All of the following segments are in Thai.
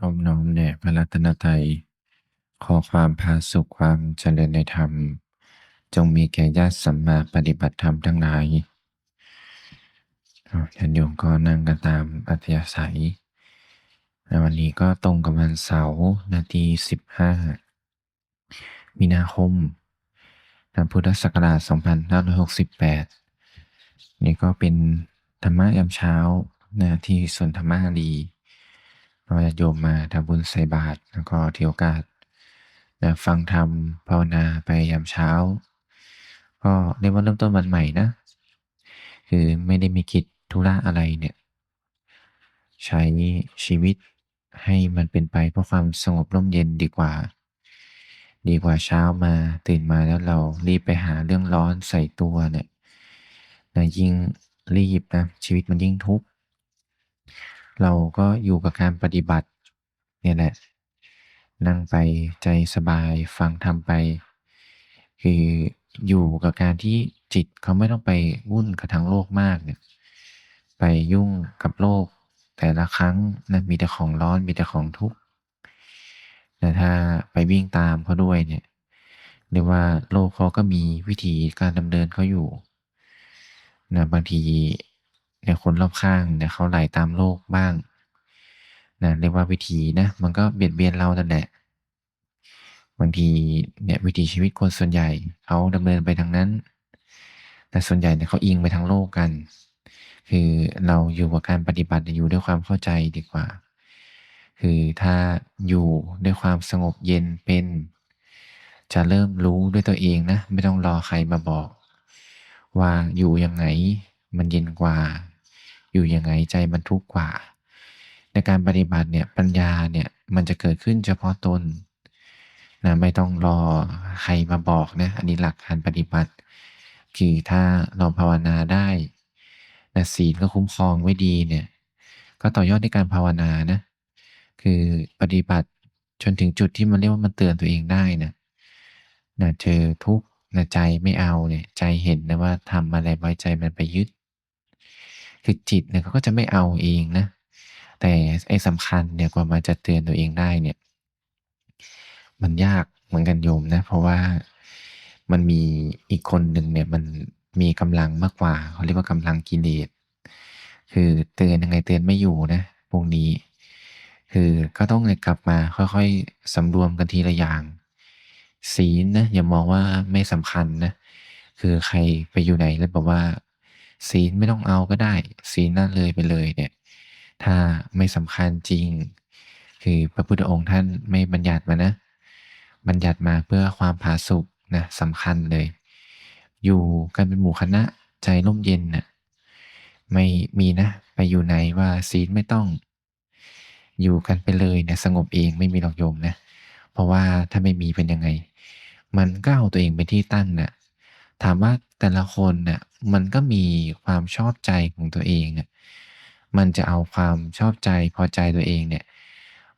นอบน้อมแด่พระรัตนตรัย ขอความผาสุขความเจริญในธรรม จงมีแก่ญาติสัมมาปฏิบัติธรรมทั้งหลายญาติโยมก็นั่งกันตามอัธยาศัยในวันนี้ก็ตรงกับวันเสาร์นาทีสิบห้ามีนาคมพุทธศักราช2568 นี่ก็เป็นธรรมะยามเช้านะที่สวนธรรมะดี เราจะโยมมาทำบุญใส่บาตรแล้วก็ถือโอกาสนะฟังธรรมภาวนาไปยามเช้า ก็เรียกว่าเริ่มต้นวันใหม่นะ คือไม่ได้มีคิดธุระอะไรเนี่ย ใช้ชีวิตให้มันเป็นไปเพราะความสงบร่มเย็นดีกว่า ดีกว่าเช้ามาตื่นมาแล้วเรารีบไปหาเรื่องร้อนใส่ตัวเนี่ยนะยิ่งรีบนะชีวิตมันยิ่งทุกข์ เราก็อยู่กับการปฏิบัติเนี่ยแหละ นั่งไปใจสบายฟังทำไป คืออยู่กับการที่จิตเขาไม่ต้องไปวุ่นกับทางโลกมากเนี่ยไปยุ่งกับโลก แต่ละครั้งนะมีแต่ของร้อนมีแต่ของทุกข์แต่ถ้าไปวิ่งตามเขาด้วยเนี่ยเรียกว่าโลกเขาก็มีวิธีการดำเนินเขาอยู่นะบางที เนี่ยคนรอบข้างเนี่ยเขาไหลตามโลกบ้างนะเรียกว่าวิธีนะมันก็เบียดเบียนเราแต่แหละบางทีเนี่ยวิถีชีวิตคนส่วนใหญ่เขาดำเนินไปทางนั้น แต่ส่วนใหญ่เนี่ยเขาอิงไปทางโลกกัน คือเราอยู่กับการปฏิบัติอยู่ด้วยความเข้าใจดีกว่า คือถ้าอยู่ด้วยความสงบเย็นเป็น จะเริ่มรู้ด้วยตัวเองนะ ไม่ต้องรอใครมาบอก ว่าอยู่ยังไงมันเย็นกว่า อยู่ยังไงใจมันทุกข์กว่า ในการปฏิบัติเนี่ยปัญญาเนี่ยมันจะเกิดขึ้นเฉพาะตนนะไม่ต้องรอใครมาบอกนะอันนี้หลักการปฏิบัติ คือถ้าเราภาวนาได้นะศีลก็คุ้มครองไว้ดีเนี่ยก็ต่อยอดในการภาวนานะคือปฏิบัติจนถึงจุดที่มันเรียกว่ามันเตือนตัวเองได้นะนะเจอทุกข์นะใจไม่เอาเนี่ยใจเห็นนะว่าทำอะไรไว้ใจมันไปยึด คือจิตเนี่ยเขาก็จะไม่เอาเองนะ แต่ไอ้สำคัญเนี่ยกว่ามันจะเตือนตัวเองได้เนี่ย มันยากเหมือนกันโยมนะ เพราะว่ามันมีอีกคนหนึ่งเนี่ยมันมีกำลังมากกว่าเขาเรียกว่ากำลังกิเลสคือเตือนยังไงเตือนไม่อยู่นะพวกนี้ คือก็ต้องเลยกลับมาค่อยๆสำรวมกันทีละอย่างศีลนะอย่ามองว่าไม่สำคัญนะคือใครไปอยู่ไหนแล้วบอกว่า ศีลไม่ต้องเอาก็ได้ ศีลนั่นเลยไปเลยเนี่ย ถ้าไม่สำคัญจริง คือพระพุทธองค์ท่านไม่บัญญัติมานะ บัญญัติมาเพื่อความผาสุกนะสำคัญเลย อยู่กันเป็นหมู่คณะใจร่มเย็นนะ่ะไม่มีนะ ไปอยู่ไหนว่าศีลไม่ต้อง อยู่กันไปเลยเนี่ยสงบเองไม่มีหรอกโยมนะ เพราะว่าถ้าไม่มีเป็นยังไง มันก็เอาตัวเองเป็นที่ตั้งนะ่ะ ถามว่าแต่ละคนเนะ่ะมันก็มีความชอบใจของตัวเองนะ่ะมันจะเอาความชอบใจพอใจตัวเองเนี่ย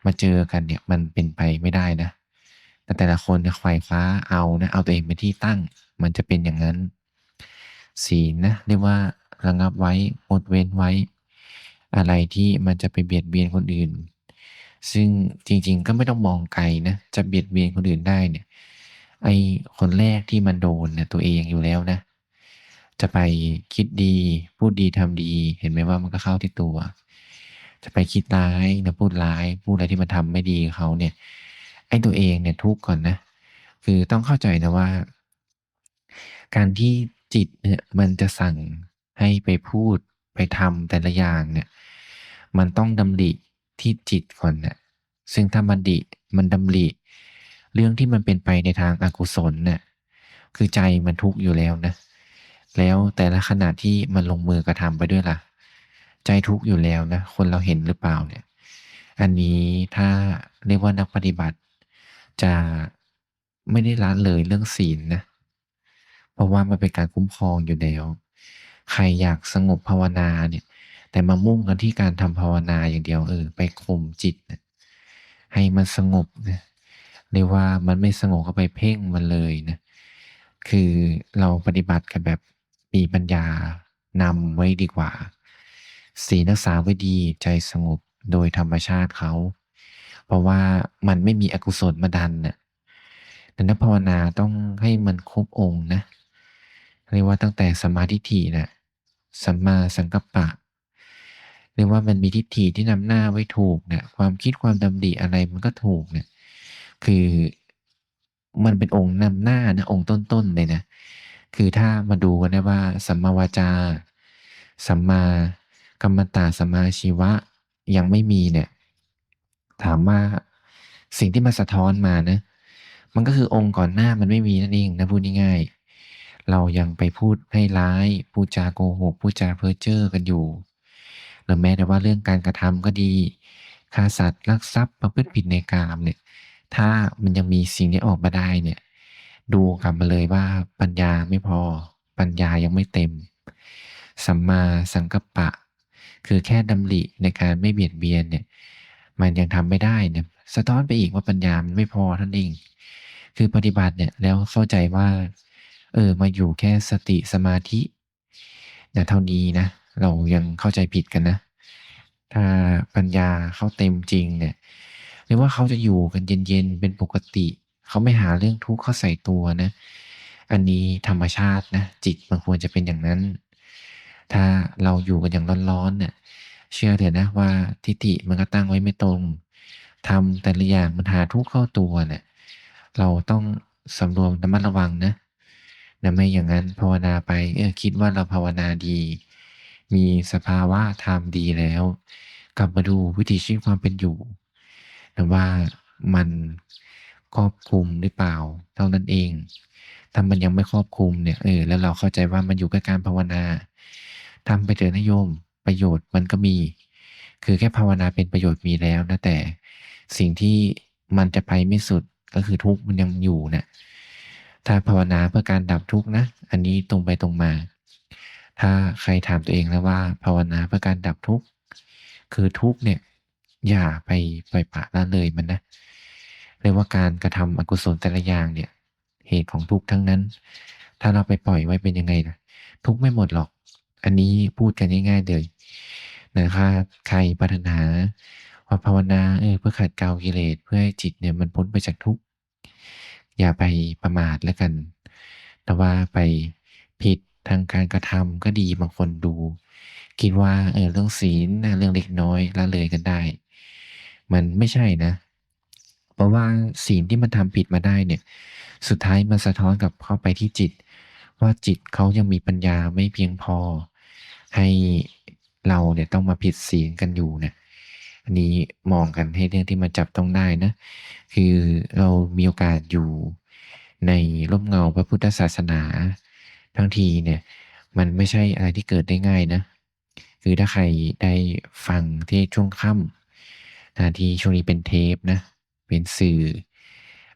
มาเจอกันเนี่ยมันเป็นไปไม่ได้นะ แต่แต่ละคนเนี่ยไขว่คว้าเอานะเอาตัวเองเป็นที่ตั้ง มันจะเป็นอย่างนั้น ศีลนะเรียกว่าระงับไว้งดเว้นไว้ อะไรที่มันจะไปเบียดเบียนคนอื่น ซึ่งจริงๆก็ไม่ต้องมองไกลนะจะเบียดเบียนคนอื่นได้เนี่ย ไอคนแรกที่มันโดนเนี่ยตัวเองอยู่แล้วนะ จะไปคิดดี พูดดีทำดี เห็นไหมว่ามันก็เข้าที่ตัว จะไปคิดร้ายนะพูดร้าย พูดอะไรที่มันทำไม่ดีเขาเนี่ย ไอ้ตัวเองเนี่ยทุกข์ก่อนนะ คือต้องเข้าใจนะว่า การที่จิตเนี่ยมันจะสั่งให้ไปพูดไปทำแต่ละอย่างเนี่ย มันต้องดำริที่จิตก่อนนะซึ่งถ้ามันดิมันดำริ เรื่องที่มันเป็นไปในทางอากุศลเนี่ยคือใจมันทุกข์อยู่แล้วนะ แล้วแต่ละขณะที่มันลงมือกระทำไปด้วยล่ะ ใจทุกข์อยู่แล้วนะ คนเราเห็นหรือเปล่าเนี่ย อันนี้ถ้าเรียกว่านักปฏิบัติ จะไม่ได้ละเลยเรื่องศีลนะ เพราะว่ามันเป็นการคุ้มครองอยู่แล้ว ใครอยากสงบภาวนาเนี่ย แต่มามุ่งกันที่การทำภาวนาอย่างเดียวเออไปข่มจิตนะให้มันสงบนะ เรียกว่ามันไม่สงบก็ไปเพ่งมันเลยนะคือเราปฏิบัติกันแบบมีปัญญานำไว้ดีกว่าศีลรักษาไว้ดีใจสงบโดยธรรมชาติเขา เพราะว่ามันไม่มีอกุศลมาดันน่ะดังนั้นภาวนาต้องให้มันครบองค์นะเรียกว่าตั้งแต่สัมมาทิฏฐิน่ะสัมมาสังกัปปะเรียกว่ามันมีทิฏฐิที่นำหน้าไว้ถูกเนี่ยความคิดความดำริอะไรมันก็ถูกเนี่ย คือมันเป็นองค์นำหน้านะองค์ต้นๆเลยนะ คือถ้ามาดูกันได้ว่าสัมมาวาจา สัมมากัมมันตะสัมมาชีวะยังไม่มีเนี่ย ถามว่าสิ่งที่มันสะท้อนมานะ มันก็คือองค์ก่อนหน้ามันไม่มีนั่นเองนะพูดง่ายๆเรายังไปพูดให้ร้ายพูดจาโกหกพูดจาเพ้อเจ้อกันอยู่หรือแม้แต่ว่าเรื่องการกระทำก็ดีฆ่าสัตว์ลักทรัพย์ประพฤติผิดในกามเนี่ย ถ้ามันยังมีสิ่งนี้ออกมาได้เนี่ย ดูกลับมาเลยว่าปัญญาไม่พอ ปัญญายังไม่เต็ม สัมมาสังกัปปะ คือแค่ดำริในการไม่เบียดเบียนเนี่ย มันยังทำไม่ได้เนี่ย สะท้อนไปอีกว่าปัญญามันไม่พอท่านเอง คือปฏิบัติเนี่ยแล้วเข้าใจว่าเออมาอยู่แค่สติสมาธิเนี่ยเท่านี้นะ เรายังเข้าใจผิดกันนะ ถ้าปัญญาเข้าเต็มจริงเนี่ย หรือว่าเขาจะอยู่กันเย็นๆเป็นปกติ เขาไม่หาเรื่องทุกข์เข้าใส่ตัวนะ อันนี้ธรรมชาตินะ จิตมันควรจะเป็นอย่างนั้น ถ้าเราอยู่กันอย่างร้อนๆเนี่ยเชื่อเถอะนะว่าทิฏฐิมันก็ตั้งไว้ไม่ตรงทำแต่ละอย่างมันหาทุกข์เข้าตัวเนี่ยเราต้องสำรวมระมัดระวังนะนะไม่อย่างนั้นภาวนาไปเออคิดว่าเราภาวนาดี มีสภาวะธรรมดีแล้ว กลับมาดูวิถีชีวิตความเป็นอยู่ ว่ามันครอบคลุมหรือเปล่า เท่านั้นเอง ถ้ามันยังไม่ครอบคลุมเนี่ยเออแล้วเราเข้าใจว่ามันอยู่กับการภาวนาทำไปเถอะนะโยม ประโยชน์มันก็มี คือแค่ภาวนาเป็นประโยชน์มีแล้วนะแต่สิ่งที่มันจะไปไม่สุดก็คือทุกข์มันยังอยู่นะถ้าภาวนาเพื่อการดับทุกข์นะ อันนี้ตรงไปตรงมา ถ้าใครถามตัวเองแล้วว่า ภาวนาเพื่อการดับทุกข์คือทุกข์เนี่ย อย่าไปปล่อยปละละเลยมันนะเรียกว่าการกระทำอกุศลแต่ละอย่างเนี่ย เหตุของทุกข์ทั้งนั้น ถ้าเราไปปล่อยไว้เป็นยังไงล่ะทุกข์ไม่หมดหรอก อันนี้พูดกันง่ายๆเลยนะครับใครปรารถนาว่าภาวนาเออเพื่อขัดเกลากิเลสเพื่อให้จิตเนี่ยมันพ้นไปจากทุกข์อย่าไปประมาทแล้วกัน แต่ว่าไปผิดทางการกระทำก็ดีบางคนดู คิดว่าเออเรื่องศีลเรื่องเล็กน้อยละเลยกันได้ มันไม่ใช่นะ เพราะว่าศีลที่มันทำผิดมาได้เนี่ย สุดท้ายมันสะท้อนกับเข้าไปที่จิต ว่าจิตเขายังมีปัญญาไม่เพียงพอ ให้เราเนี่ยต้องมาผิดศีลกันอยู่เนี่ยอันนี้มองกันให้เรื่องที่มันจับต้องได้นะ คือเรามีโอกาสอยู่ในร่มเงาพระพุทธศาสนา ทั้งทีเนี่ยมันไม่ใช่อะไรที่เกิดได้ง่ายนะ คือถ้าใครได้ฟังที่ช่วงค่ำ นะที่ช่วงนี้เป็นเทปนะ เป็นสื่อ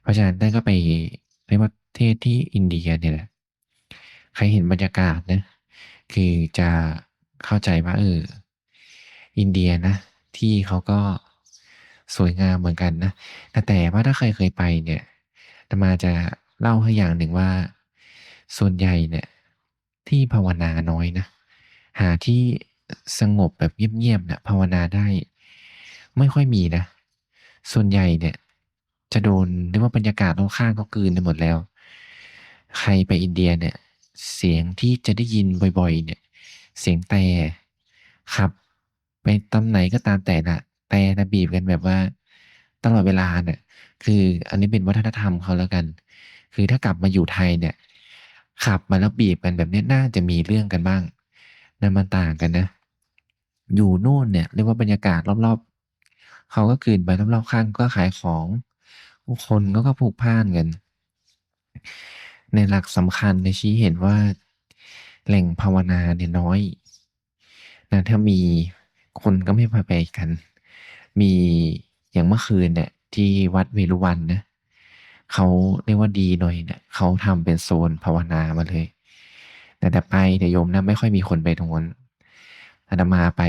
เพราะฉะนั้นได้ก็ไปเรียกว่าเทศที่อินเดียเนี่ยแหละ ใครเห็นบรรยากาศนะ คือจะเข้าใจว่าเออ อินเดียนะ ที่เขาก็สวยงามเหมือนกันนะแต่แต่ว่าถ้าใครเคยไปเนี่ยตมาจะเล่าให้อย่างหนึ่งว่า ส่วนใหญ่เนี่ย ที่ภาวนาน้อยนะ หาที่สงบแบบเงียบๆเนี่ยภาวนาได้ ไม่ค่อยมีนะ ส่วนใหญ่เนี่ย จะโดนเรียกว่าบรรยากาศรอบข้างเขากลืนไปหมดแล้ว ใครไปอินเดียเนี่ย เสียงที่จะได้ยินบ่อยๆ เนี่ย เสียงแต่ขับ ไปตำไหนก็ตามแต่น่ะแต่นะบีบกันแบบว่า ตลอดเวลาเนี่ย คืออันนี้เป็นวัฒนธรรมเขาแล้วกัน คือถ้ากลับมาอยู่ไทยเนี่ยขับมาแล้วบีบกันแบบนี้น่าจะมีเรื่องกันบ้างนั่นมันต่างกันนะ อยู่นู่นเนี่ยเรียกว่าบรรยากาศรอบๆ เขาก็กลืนไปรอบๆข้างก็ขายของผู้คนเขาก็พลุกพานกัน ในหลักสำคัญในชี้เห็นว่า แหล่งภาวนาเนี่ยน้อยนะถ้ามีคนก็ไม่พาไปกัน มีอย่างเมื่อคืนเนี่ยที่วัดเวรุวันนะเขาเรียกว่าดีหน่อยเนี่ยเขาทำเป็นโซนภาวนามาเลย แต่แต่ไปแต่โยมนะไม่ค่อยมีคนไปตรงนั้นอาตมาไป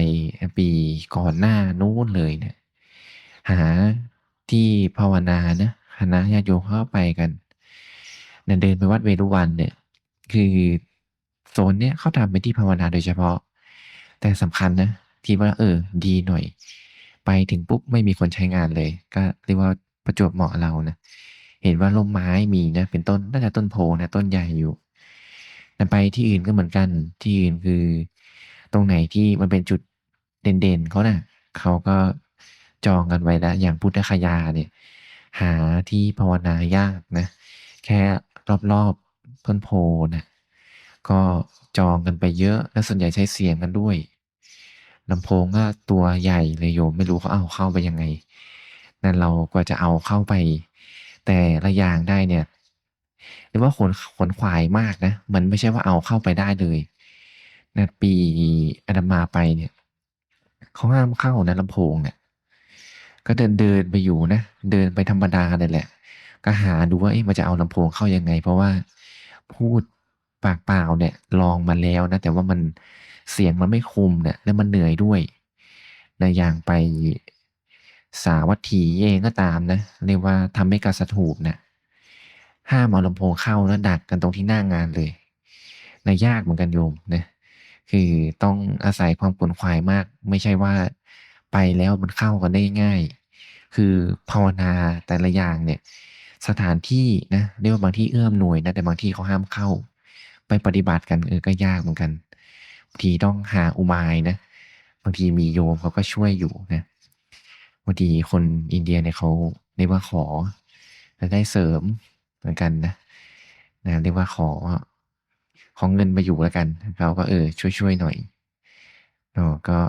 ปีก่อนหน้านู้นเลยเนี่ย หาที่ภาวนานะคณะญาติโยมเขาก็ไปกันเนี่ยเดินไปวัดเวรุวันเนี่ย คือโซนเนี้ยเขาทำเป็นที่ภาวนาโดยเฉพาะ แต่สำคัญนะที่ว่าเออ ดีหน่อย ไปถึงปุ๊บไม่มีคนใช้งานเลย ก็เรียกว่าประจวบเหมาะเรานะเห็นว่าร่มไม้มีนะเป็นต้นน่าจะต้นโพนะต้นใหญ่อยู่แต่ไปที่อื่นก็เหมือนกัน ที่อื่นคือ ตรงไหนที่มันเป็นจุดเด่นๆเขาน่ะเขาก็ จองกันไว้แล้ว อย่างพุทธคยาเนี่ย หาที่ภาวนายากนะ แค่รอบๆต้นโพนะก็จองกันไปเยอะ แล้วส่วนใหญ่ใช้เสียงกันด้วยลำโพงก็ตัวใหญ่เลยโยมไม่รู้เขาเอาเข้าไปยังไง นั่นเรากว่าจะเอาเข้าไป แต่ละอย่างได้เนี่ยเรียกว่าขนขนขวายมากนะ มันไม่ใช่ว่าเอาเข้าไปได้เลยนะปีอาตมาไปเนี่ยเขาห้ามเข้านะลำโพงเนี่ย ก็เดินๆไปอยู่นะ เดินไปธรรมดาเนี่ยแหละ ก็หาดูว่าเอ๊ะมันจะเอาลำโพงเข้ายังไง เพราะว่าพูดปากเปล่าเนี่ยลองมาแล้วนะ แต่ว่ามันเสียงมันไม่คมเนี่ย แล้วมันเหนื่อยด้วยนะอย่างไปสาวัตถีเองก็ตามนะ เรียกว่าธรรมิกระสถูปเนี่ยห้ามเอาลำโพงเข้าแล้วดักกันตรงที่หน้างานเลยนะยากเหมือนกันโยมนะคือต้องอาศัยความขวนขวายมาก ไม่ใช่ว่า ไปแล้วมันเข้ากันได้ง่าย คือภาวนาแต่ละอย่างเนี่ยสถานที่นะเรียกว่าบางที่เอื้ออำนวยนะแต่บางที่เขาห้ามเข้า ไปปฏิบัติกันเออก็ยากเหมือนกันบางทีต้องหาอุบายนะบางทีมีโยมเขาก็ช่วยอยู่นะบางทีคนอินเดียเนี่ยเขาเรียกว่าขอรายได้เสริมเหมือนกันนะนะเรียกว่าขอของเงินมาอยู่แล้วกันเราก็เออช่วยๆหน่อยเนาะก็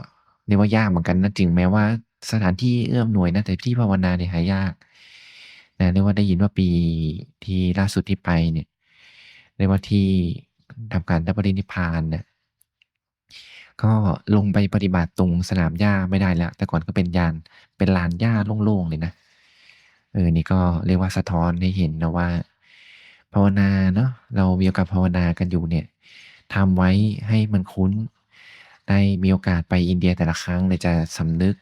เรียกว่ายากเหมือนกันนะถึงแม้ว่าสถานที่เอื้ออำนวยนะแต่ที่ภาวนาเนี่ยหายากนะเรียกว่าได้ยินว่าปีที่ล่าสุดที่ไปเนี่ยเรียกว่าที่ทำการรับปรินิพพานเนี่ยก็ลงไปปฏิบัติตรงสนามหญ้าไม่ได้แล้ว แต่ก่อนก็เป็นยานเป็นลานหญ้าโล่งๆเลยนะเออนี่ก็เรียกว่าสะท้อนให้เห็นนะว่า ภาวนาเนาะเรามีโอกาสภาวนากันอยู่เนี่ยทำไว้ให้มันคุ้น ได้มีโอกาสไปอินเดียแต่ละครั้งเนี่ยจะสำนึก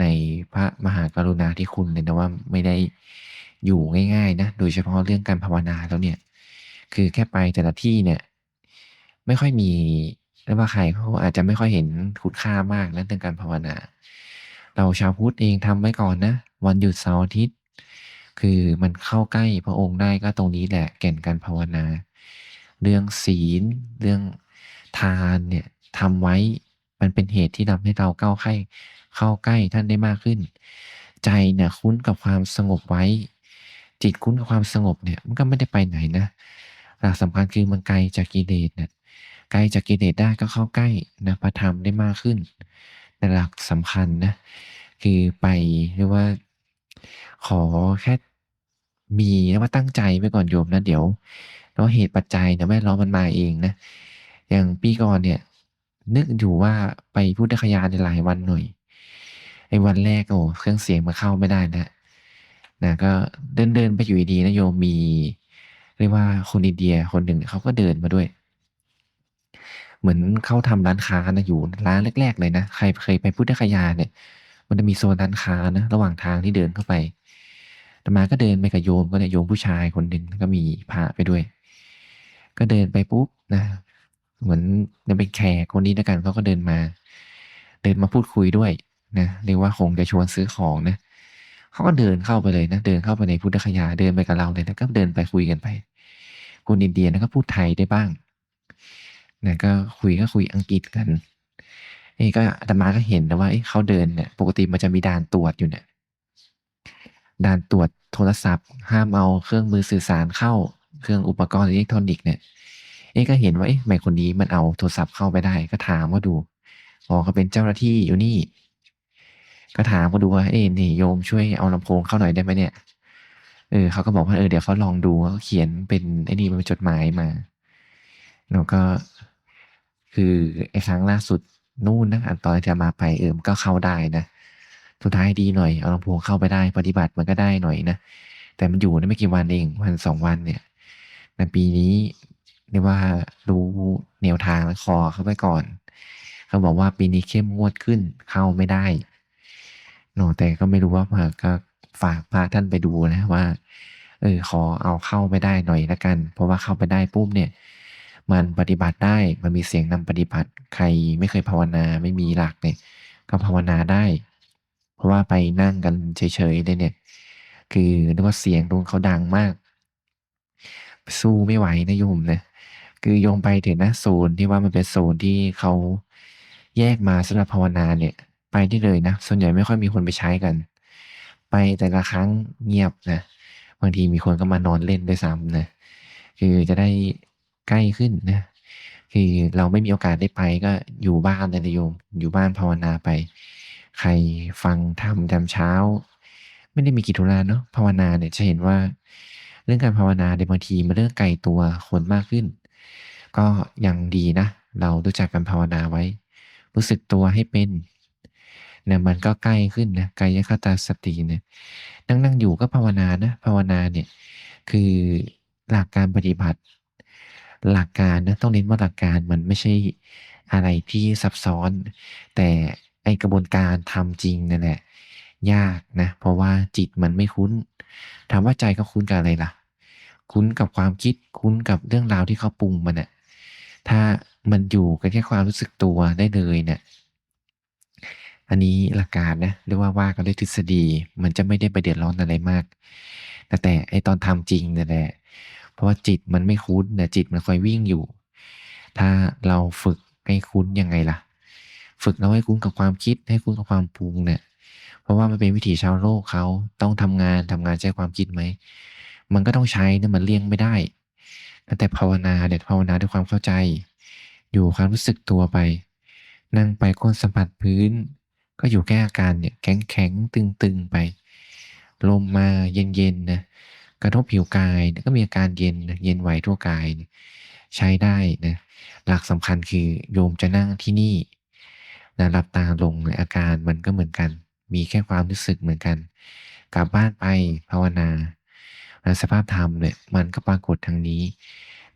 ในพระมหากรุณาธิคุณเลยนะว่าไม่ได้อยู่ง่ายๆนะ โดยเฉพาะเรื่องการภาวนาแล้วเนี่ย คือแค่ไปแต่ละที่เนี่ย ไม่ค่อยมีเรียกว่าใครเขาอาจจะไม่ค่อยเห็นคุณค่ามากนะเรื่องการภาวนา เราชาวพุทธเองทำไว้ก่อนนะ วันหยุดเสาร์อาทิตย์ คือมันเข้าใกล้พระองค์ได้ก็ตรงนี้แหละแก่นการภาวนา เรื่องศีล เรื่องทานเนี่ย ทำไว้ มันเป็นเหตุที่ทำให้เราก้าวไข้เข้าใกล้ท่านได้มากขึ้น ใจเนี่ยคุ้นกับความสงบไว้ จิตคุ้นกับความสงบเนี่ยมันก็ไม่ได้ไปไหนนะหลักสำคัญคือมันไกลจากกิเลสเนี่ยไกลจากกิเลสได้ก็เข้าใกล้นะพระธรรมได้มากขึ้นแต่หลักสำคัญนะคือไปเรียกว่า ขอแค่มีเรียกว่าตั้งใจไว้ก่อนโยมนะเดี๋ยวแล้วเหตุปัจจัยเนี่ยแวดล้อมมันมาเองนะ อย่างปีก่อนเนี่ย นึกอยู่ว่าไปพุทธคยาเนี่ยหลายวันหน่อยไอ้วันแรกโอ้เครื่องเสียงมันเข้าไม่ได้แล้วนะก็เดินๆไปอยู่ดีนะโยมมี เรียกว่าคนอินเดียคนหนึ่งเขาก็เดินมาด้วย เหมือนเขาทำร้านค้านะอยู่ร้านแรก ๆ เลยนะใครเคยไปพุทธคยาเนี่ย มันจะมีโซนร้านค้านะระหว่างทางที่เดินเข้าไปอาตมาก็เดินไปกับโยมก็เนี่ยโยมผู้ชายคนหนึ่งก็มีพระไปด้วย ก็เดินไปปุ๊บนะ เหมือนจะเป็นแขกคนนี้แล้วกันเขาก็เดินมา เดินมาพูดคุยด้วยนะเรียกว่าคงจะชวนซื้อของนะเขาก็เดินเข้าไปเลยนะ เดินเข้าไปในพุทธคยาเดินไปกับเราเลยนะก็เดินไปคุยกันไปคนอินเดียนะก็พูดไทยได้บ้างนะก็คุยก็คุยอังกฤษกันเอ๊ะก็อาตมาก็เห็นนะว่าเเขาเดินเนี่ยปกติมันจะมีด่านตรวจอยู่เนี่ยด่านตรวจโทรศัพท์ ห้ามเอาเครื่องมือสื่อสารเข้า เครื่องอุปกรณ์อิเล็กทรอนิกส์เนี่ย เอ๊ก็เห็นว่าเอ๊ะทำไมคนนี้มันเอาโทรศัพท์เข้าไปได้ ก็ถามเขาดูอ๋อเขาเป็นเจ้าหน้าที่อยู่นี่ ก็ถามเขาดูว่าเอ๊ะนี่โยมช่วยเอาลำโพงเข้าหน่อยได้ไหมเนี่ย?เออเขาก็บอกว่าเออเดี๋ยวเขาลองดูเขาเขียนเป็นไอ้นี่เป็นจดหมายมาแล้วก็คือไอ้ครั้งล่าสุดนู่นนะอันตอนที่อาตมาไปเออมันก็เข้าได้นะสุดท้ายดีหน่อยเอาลำโพงเข้าไปได้ปฏิบัติมันก็ได้หน่อยนะแต่มันอยู่ได้ไม่กี่วันเองวัน2วันเนี่ยแต่ปีนี้ เรียกว่ารู้แนวทางแล้วขอเข้าไว้ก่อน เขาบอกว่าปีนี้เข้มงวดขึ้นเข้าไม่ได้เนาะแต่ก็ไม่รู้ว่าก็ฝากพระท่านไปดูนะว่าเออขอเอาเข้าไปได้หน่อยล้วกัน เพราะว่าเข้าไปได้ปุ๊บเนี่ย มันปฏิบัติได้มันมีเสียงนำปฏิบัติใครไม่เคยภาวนาไม่มีหลักเนี่ยก็ภาวนาได้ เพราะว่าไปนั่งกันเฉยๆเลยเนี่ย คือนึกว่าเสียงตรงเขาดังมาก สู้ไม่ไหวนะโยมนะ คือโยมไปถอะนะโซนที่ว่ามันเป็นโซนที่เขาแยกมาสำหรับภาวนาเนี่ย ไปได้เลยนะ ส่วนใหญ่ไม่ค่อยมีคนไปใช้กัน ไปแต่ละครั้งเงียบนะบางทีมีคนก็มานอนเล่นด้วยซ้ำนะคือจะได้ใกล้ขึ้นนะคือเราไม่มีโอกาสได้ไปก็อยู่บ้านเลยนะโยม อยู่บ้านภาวนาไป ใครฟังธรรมยามเช้า ไม่ได้มีกิจธุระเนาะภาวนาเนี่ยจะเห็นว่า เรื่องการภาวนาในบางทีมันเรื่องไกลตัวคนมากขึ้น ก็ยังดีนะ เรารู้จักการภาวนาไว้ รู้สึกตัวให้เป็นเนี่ยมันก็ใกล้ขึ้นนะกายคตาสติเนี่ยนั่งนั่งอยู่ก็ภาวนานะภาวนาเนี่ยคือหลักการปฏิบัติ หลักการนะต้องเน้นว่าหลักการมันไม่ใช่อะไรที่ซับซ้อน แต่ไอกระบวนการทำจริงนั่นแหละยากนะ เพราะว่าจิตมันไม่คุ้น ถามว่าใจก็คุ้นกับอะไรล่ะ คุ้นกับความคิดคุ้นกับเรื่องราวที่เขาปรุงมันน่ะถ้ามันอยู่กับแค่ความรู้สึกตัวได้เลยเนี่ยอันนี้หลักการนะเรียกว่าว่ากันด้วยทฤษฎีมันจะไม่ได้ไปเดือดร้อนอะไรมาก แต่แต่ไอตอนทำจริงนั่นแหละเพราะว่าจิตมันไม่คุ้นเนี่ยจิตมันคอยวิ่งอยู่ ถ้าเราฝึกให้คุ้นยังไงล่ะ ฝึกเราให้คุ้นกับความคิดให้คุ้นกับความปรุงเนี่ยเพราะว่ามันเป็นวิถีชาวโลกเขาต้องทำงานทำงานใช้ความคิดไหม มันก็ต้องใช้เนี่ยมันเลี่ยงไม่ได้ แต่ภาวนาเนี่ยภาวนาด้วยความเข้าใจ อยู่ความรู้สึกตัวไป นั่งไปก้นสัมผัสพื้น ก็อยู่แค่อาการเนี่ยแข็งแข็งตึงตึงไป ลมมาเย็นเย็นนะกระทบผิวกายก็มีอาการเย็นเย็นไหวทั่วกาย ใช้ได้นะหลักสำคัญคือโยมจะนั่งที่นี่นะหลับตาลงอาการมันก็เหมือนกัน มีแค่ความรู้สึกเหมือนกัน กลับบ้านไปภาวนา สภาพธรรมเนี่ยมันก็ปรากฏทางนี้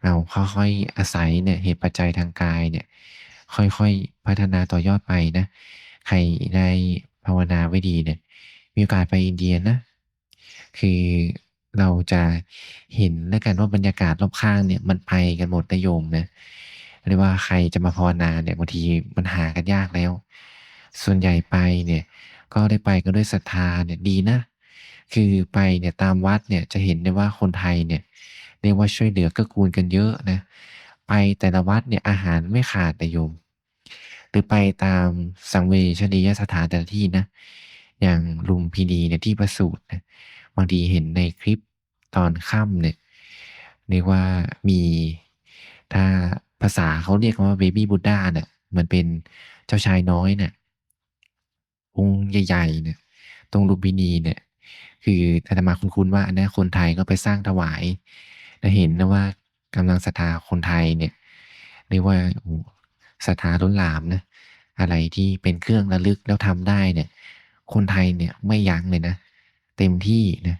เราค่อยๆอาศัยเนี่ยเหตุปัจจัยทางกายเนี่ยค่อยๆพัฒนาต่อยอดไปนะ ใครได้ภาวนาไว้ดีเนี่ยมีโอกาสไปอินเดียนะ คือเราจะเห็นแล้วกันว่าบรรยากาศรอบข้างเนี่ยมันไปกันหมดนะโยมนะเรียกว่าใครจะมาภาวนาเนี่ยบางทีมันหากันยากแล้ว ส่วนใหญ่ไปเนี่ยก็ได้ไปกันด้วยศรัทธาเนี่ยดีนะ คือไปเนี่ยตามวัดเนี่ยจะเห็นได้ว่าคนไทยเนี่ยเรียกว่าช่วยเหลือกื้อกูลกันเยอะนะ ไปแต่ละวัดเนี่ยอาหารไม่ขาดนะโยม หรือไปตามสังเวชนียสถานแต่ละที่นะ อย่างลุมพินีเนี่ยที่ประสูตินะบางทีเห็นในคลิปตอนค่ำเนี่ยเรียกว่ามีถ้าภาษาเขาเรียกว่าเบบี้บุดดาเนี่ยมันเป็นเจ้าชายน้อยเนี่ยองค์ใหญ่ๆเนี่ยตรงลุมพินีเนี่ย คืออาตมาคุ้นๆว่าอันนี้คนไทยก็ไปสร้างถวายและเห็นนะว่ากำลังศรัทธาคนไทยเนี่ยเรียกว่าศรัทธาล้นหลามนะอะไรที่เป็นเครื่องระลึกแล้วทำได้เนี่ย คนไทยเนี่ยไม่ยั้งเลยนะ เต็มที่นะ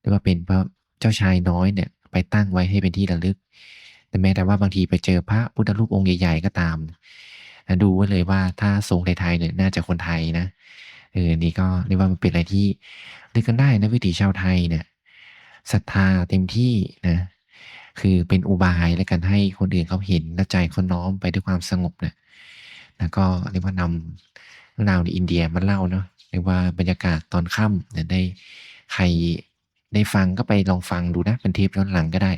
เรียกว่าเป็นพระเจ้าชายน้อยเนี่ยไปตั้งไว้ให้เป็นที่ระลึก แต่แม้แต่ว่าบางทีไปเจอพระพุทธรูปองค์ใหญ่ ๆ ก็ตามนะดูไว้เลยว่าถ้าทรงไทยๆเนี่ยน่าจะคนไทยนะ เออนี่ก็เรียกว่ามันเป็นอะไรที่เรียกกันได้นะวิถีชาวไทยเนี่ยศรัทธาเต็มที่นะคือเป็นอุบายและกันให้คนอื่นเขาเห็นและใจเขาน้อมไปด้วยความสงบเนี่ยแล้วก็เรียกว่านำเรื่องราวในอินเดียมาเล่าเนาะเรียกว่าบรรยากาศตอนค่ำเนี่ยได้ใครได้ฟังก็ไปลองฟังดูนะเป็นเทปย้อนหลังก็ได้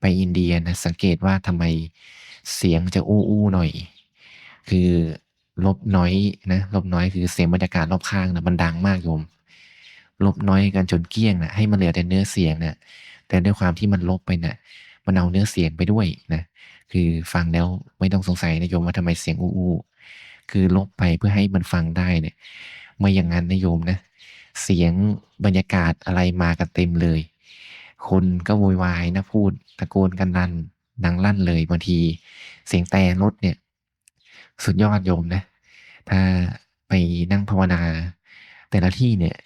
ไปอินเดียนะสังเกตว่าทำไมเสียงจะอู้อู้หน่อย คือ ลบน้อยนะลบน้อยคือเสียงบรรยากาศรอบข้างนะมันดังมากโยม ลบน้อยกันจนเกลี้ยงนะให้มันเหลือแต่เนื้อเสียงนะแต่ด้วยความที่มันลบไปนะมันเอาเนื้อเสียงไปด้วยนะคือฟังแล้วไม่ต้องสงสัยนะโยมว่าทำไมเสียงอู้อู้คือลบไปเพื่อให้มันฟังได้เนี่ยไม่อย่างนั้นนะโยมนะเสียงบรรยากาศอะไรมากันเต็มเลย คนก็โวยวายนะพูดตะโกนกันลั่นดังลั่นเลยบางที เสียงแต่รถเนี่ย สุดยอดโยมนะ ถ้าไปนั่งภาวนา แต่ละที่เนี่ย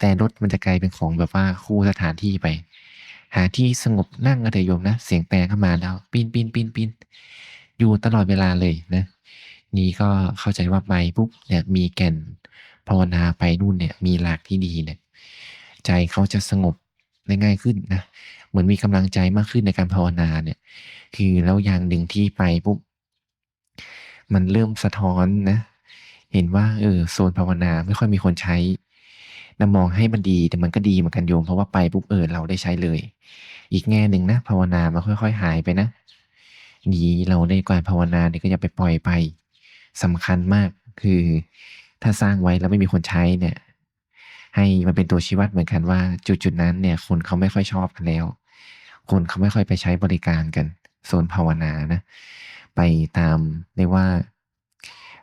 แต่รถมันจะกลายเป็นของแบบว่าคู่สถานที่ไป หาที่สงบนั่งกันเถอะโยมนะ เสียงแต่เข้ามาแล้วปีนปีนปีนปีนอยู่ตลอดเวลาเลยนะ นี่ก็เข้าใจว่าไปปุ๊บเนี่ยมีแก่นภาวนาไปนู่นเนี่ย มีหลักที่ดีเนี่ย ใจเขาจะสงบได้ง่ายขึ้นนะ เหมือนมีกำลังใจมากขึ้นในการภาวนาเนี่ย คือแล้วอย่างหนึ่งที่ไปปุ๊บ มันเริ่มสะท้อนนะ เห็นว่าเออโซนภาวนาไม่ค่อยมีคนใช้นะมองให้มันดีแต่มันก็ดีเหมือนกันโยม เพราะว่าไปปุ๊บเออเราได้ใช้เลย อีกแง่หนึ่งนะ ภาวนามันค่อย ๆ หายไปนะนี้เราได้การภาวนาเนี่ยก็อย่าไปปล่อยไปสำคัญมากคือ ถ้าสร้างไว้แล้วไม่มีคนใช้เนี่ย ให้มันเป็นตัวชี้วัดเหมือนกันว่า จุดๆนั้นเนี่ย คนเขาไม่ค่อยชอบกันแล้ว คนเขาไม่ค่อยไปใช้บริการกัน โซนภาวนานะ ไปตามเรียกว่า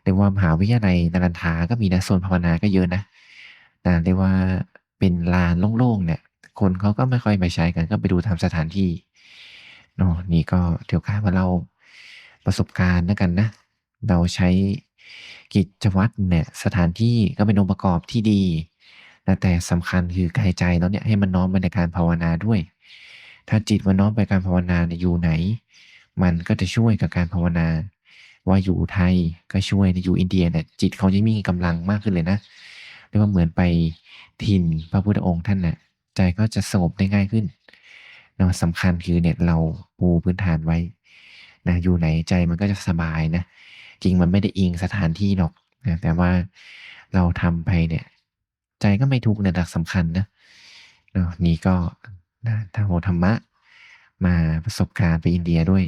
เรียกว่ามหาวิทยาลัยนารันทาก็มีนะโซนภาวนาก็เยอะนะอ่เรียกว่าเป็นลานโล่งๆเนี่ย คนเขาก็ไม่ค่อยไปใช้กันก็ไปดูตามสถานที่เนาะนี่ก็เดี๋ยวข้ามาเล่าประสบการณ์แล้วกันนะ เราใช้กิจวัตรเนี่ยสถานที่ก็เป็นองค์ประกอบที่ดีนะแต่สำคัญคือกายใจเราเนี่ยให้มันน้อมไปในการภาวนาด้วย ถ้าจิตมันน้อมไปการภาวนาเนี่ยอยู่ไหน มันก็จะช่วยกับการภาวนา ว่าอยู่ไทยก็ช่วยนอยู่อินเดียเนี่ยจิตเขาจะมีกำลังมากขึ้นเลยนะเรียกว่าเหมือนไปถิ่นพระพุทธองค์ท่านน่ะใจก็จะสงบได้ง่ายขึ้นเนาะสำคัญคือเนี่ยเราปูพื้นฐานไว้นะอยู่ไหนใจมันก็จะสบายนะจริงมันไม่ได้อิงสถานที่หรอกนะแต่ว่าเราทำไปเนี่ย ใจก็ไม่ทุกข์เนี่ยหลักสำคัญนะเนาะนี่ก็นะทางโอธรรมะ มาประสบการณ์ไปอินเดียด้วย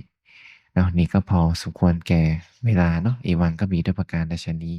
เนาะนี่ก็พอสมควรแก่เวลาเนาะเอวังก็มีด้วยประการดัชนี้